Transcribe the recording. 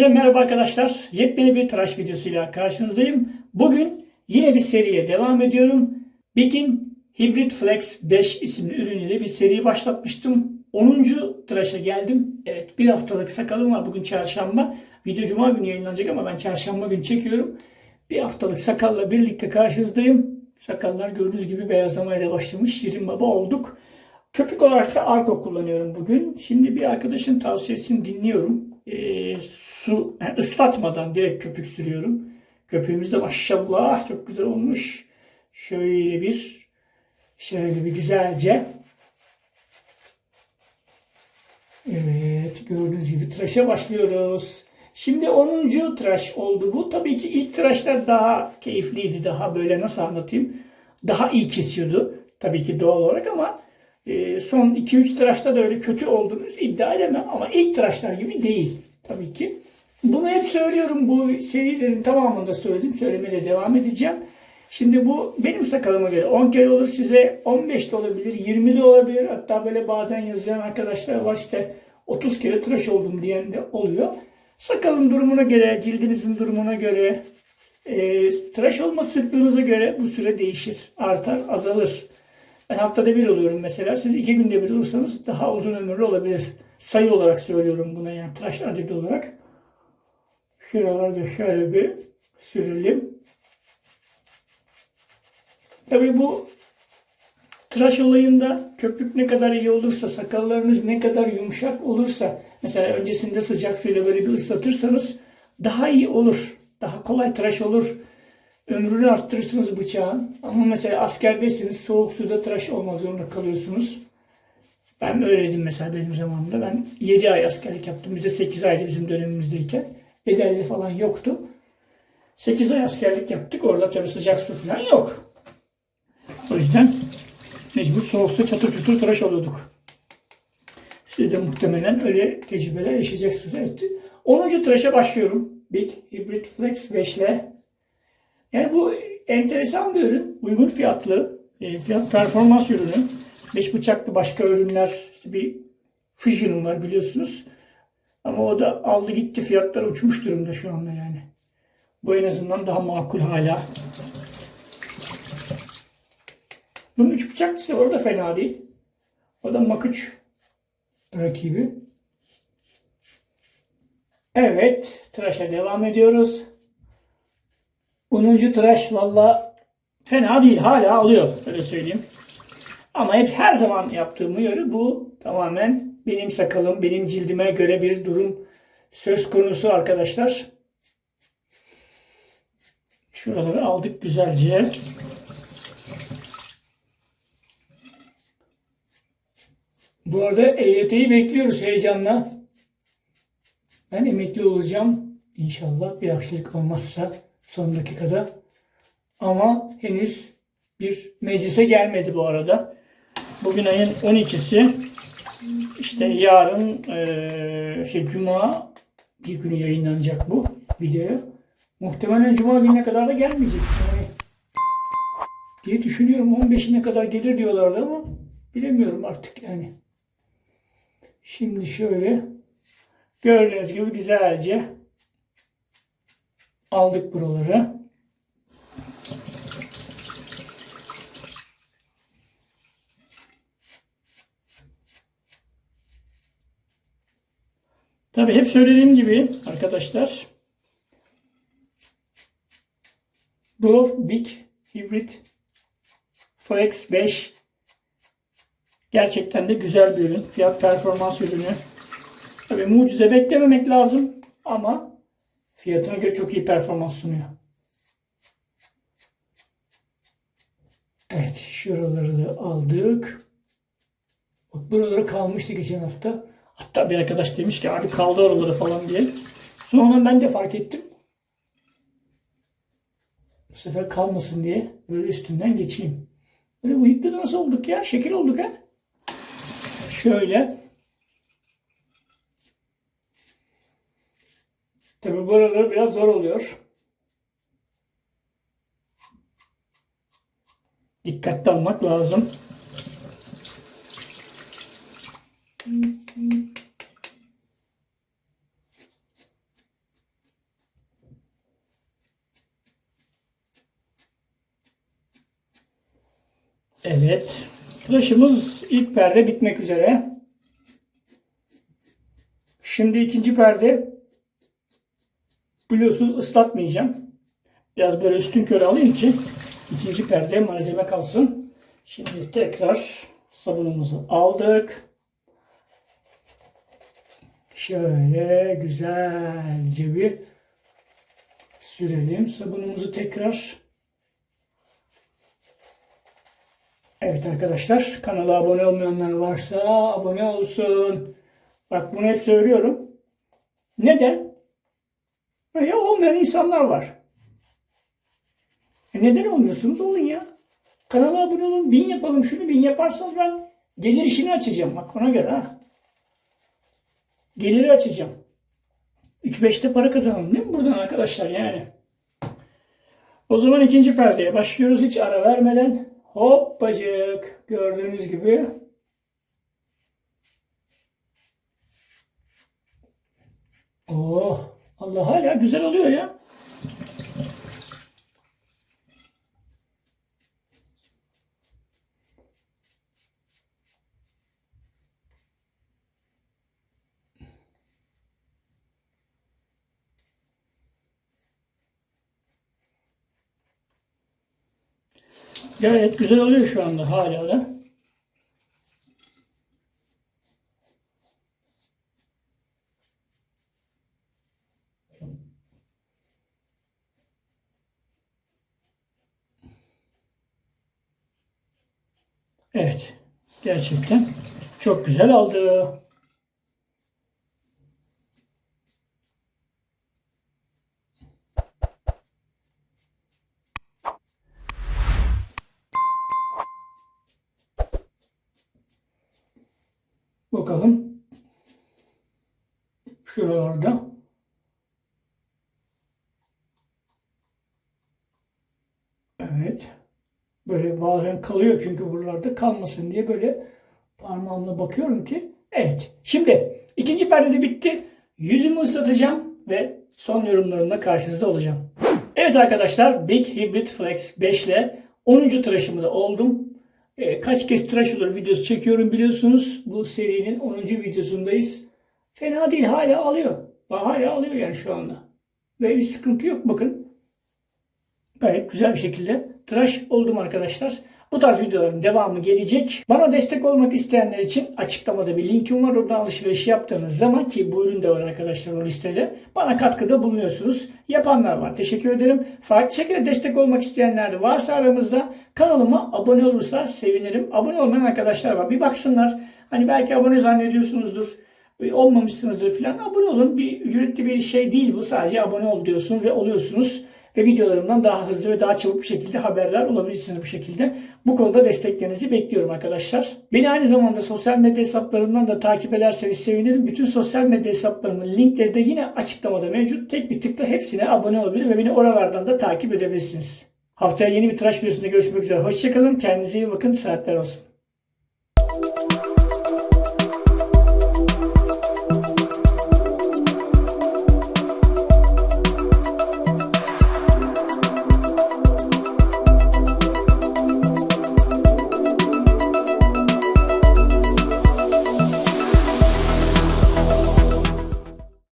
Herkese merhaba arkadaşlar. Yepyeni bir tıraş videosuyla karşınızdayım. Bugün yine bir seriye devam ediyorum. Bigin Hybrid Flex 5 isimli ürünüyle bir seri başlatmıştım. 10. tıraşa geldim. Evet bir haftalık sakalım var. Bugün çarşamba. Video cuma günü yayınlanacak ama ben çarşamba günü çekiyorum. Bir haftalık sakalla birlikte karşınızdayım. Sakallar gördüğünüz gibi beyazlamaya başlamış. Şirin baba olduk. Köpük olarak da Arko kullanıyorum bugün. Şimdi bir arkadaşın tavsiyesini dinliyorum. Ee, su yani ıslatmadan direkt köpük sürüyorum. Köpüğümüz de maşallah çok güzel olmuş. Şöyle bir şöyle bir güzelce Evet gördüğünüz gibi tıraşa başlıyoruz. Şimdi 10. tıraş oldu bu. Tabii ki ilk tıraşlar daha keyifliydi. Daha böyle nasıl anlatayım? Daha iyi kesiyordu. Tabii ki doğal olarak ama e, son 2-3 tıraşta da öyle kötü olduğunu iddia edemem. Ama ilk tıraşlar gibi değil. Tabii ki. Bunu hep söylüyorum. Bu serilerin tamamında söyledim. Söylemeye de devam edeceğim. Şimdi bu benim sakalıma göre 10 kere olur size 15 de olabilir, 20 de olabilir. Hatta böyle bazen yazılan arkadaşlar var işte 30 kere tıraş oldum diyen de oluyor. Sakalın durumuna göre, cildinizin durumuna göre, e, tıraş olma sıklığınıza göre bu süre değişir, artar, azalır. Ben haftada bir oluyorum mesela. Siz iki günde bir olursanız daha uzun ömürlü olabilir. Sayı olarak söylüyorum buna yani tıraş adedi olarak. Şuralarda şöyle bir sürelim. Tabii bu tıraş olayında köpük ne kadar iyi olursa, sakallarınız ne kadar yumuşak olursa, mesela öncesinde sıcak suyla böyle bir ıslatırsanız daha iyi olur. Daha kolay tıraş olur. Ömrünü arttırırsınız bıçağın. Ama mesela askerdeyseniz soğuk suda tıraş olmak zorunda kalıyorsunuz. Ben öyleydim mesela benim zamanımda. Ben 7 ay askerlik yaptım. Bizde 8 aydı bizim dönemimizdeyken. Bedelli falan yoktu. 8 ay askerlik yaptık. Orada tabii sıcak su falan yok. O yüzden mecbur soğukta çatır çutur tıraş oluyorduk. Siz de muhtemelen öyle tecrübeler yaşayacaksınız. Evet. 10. tıraşa başlıyorum. Big Hybrid Flex 5 ile. Yani bu enteresan bir ürün. Uygun fiyatlı. e, Fiyat performans ürünü. 5 bıçaklı başka ürünler. işte bir Fusion'um var biliyorsunuz. Ama o da aldı gitti. Fiyatlar uçmuş durumda şu anda yani. Bu en azından daha makul hala. Bunun üç bıçaklısı var. O da fena değil. O da Mak 3 rakibi. Evet. Tıraşa devam ediyoruz. 10. tıraş valla fena değil. Hala alıyor. Öyle söyleyeyim. Ama hep her zaman yaptığım uyarı bu. Tamamen benim sakalım, benim cildime göre bir durum söz konusu arkadaşlar. Şuraları aldık güzelce. Bu arada EYT'yi bekliyoruz heyecanla. Ben emekli olacağım. İnşallah bir aksilik olmazsa son dakikada. Ama henüz bir meclise gelmedi bu arada. Bugün ayın 12'si. İşte yarın eee, şey Cuma bir günü yayınlanacak bu video. Muhtemelen Cuma gününe kadar da gelmeyecek. Yani diye düşünüyorum. 15'ine kadar gelir diyorlardı ama bilemiyorum artık yani. Şimdi şöyle gördüğünüz gibi güzelce aldık buraları. Tabii hep söylediğim gibi arkadaşlar bu Big Hybrid Flex 5 Gerçekten de güzel bir ürün. Fiyat performans ürünü. Tabii mucize beklememek lazım ama fiyatına göre çok iyi performans sunuyor. Evet şuraları da aldık. Bak buraları kalmıştı geçen hafta. Hatta bir arkadaş demiş ki abi kaldı oraları falan diye. Sonra ben de fark ettim. Bu sefer kalmasın diye böyle üstünden geçeyim. Böyle bıyıklı da nasıl olduk ya? Şekil olduk ha? Şöyle. Tabi buraları biraz zor oluyor. Dikkatli almak lazım. Evet. Tıraşımız ilk perde bitmek üzere. Şimdi ikinci perde biliyorsunuz ıslatmayacağım. Biraz böyle üstün körü alayım ki ikinci perde malzeme kalsın. Şimdi tekrar sabunumuzu aldık. Şöyle güzelce bir sürelim sabunumuzu tekrar. Evet arkadaşlar kanala abone olmayanlar varsa abone olsun. Bak bunu hep söylüyorum. Neden? Ya olmayan insanlar var. E neden olmuyorsunuz? Olun ya. Kanala abone olun. Bin yapalım şunu. Bin yaparsanız ben gelir işini açacağım. Bak ona göre ha. Geliri açacağım. 3-5'te para kazanalım değil mi buradan arkadaşlar yani? O zaman ikinci perdeye başlıyoruz hiç ara vermeden. Hoppacık gördüğünüz gibi. Oh Allah hala güzel oluyor ya. Gayet güzel oluyor şu anda hala da. Evet. Gerçekten çok güzel aldı. Bakalım. Şuralarda. Evet. Böyle bazen kalıyor çünkü buralarda kalmasın diye böyle parmağımla bakıyorum ki. Evet. Şimdi ikinci perde de bitti. Yüzümü ıslatacağım ve son yorumlarımla karşınızda olacağım. Evet arkadaşlar Big Hybrid Flex 5 ile 10. tıraşımı da oldum. E, kaç kez tıraş olur videosu çekiyorum biliyorsunuz. Bu serinin 10. videosundayız. Fena değil hala alıyor. Hala alıyor yani şu anda. Ve bir sıkıntı yok bakın. Gayet güzel bir şekilde tıraş oldum arkadaşlar. Bu tarz videoların devamı gelecek. Bana destek olmak isteyenler için açıklamada bir linkim var. Oradan alışveriş yaptığınız zaman ki bu ürün de var arkadaşlar o listede. Bana katkıda bulunuyorsunuz. Yapanlar var. Teşekkür ederim. Farklı şekilde destek olmak isteyenler de varsa aramızda kanalıma abone olursa sevinirim. Abone olmayan arkadaşlar var. Bir baksınlar. Hani belki abone zannediyorsunuzdur olmamışsınızdır filan abone olun. Bir ücretli bir şey değil bu. Sadece abone ol diyorsun ve oluyorsunuz. Ve videolarımdan daha hızlı ve daha çabuk bir şekilde haberdar olabilirsiniz bu şekilde. Bu konuda desteklerinizi bekliyorum arkadaşlar. Beni aynı zamanda sosyal medya hesaplarımdan da takip ederseniz sevinirim. Bütün sosyal medya hesaplarımın linkleri de yine açıklamada mevcut. Tek bir tıkla hepsine abone olabilir ve beni oralardan da takip edebilirsiniz. Haftaya yeni bir tıraş videosunda görüşmek üzere. Hoşçakalın. Kendinize iyi bakın. Saatler olsun.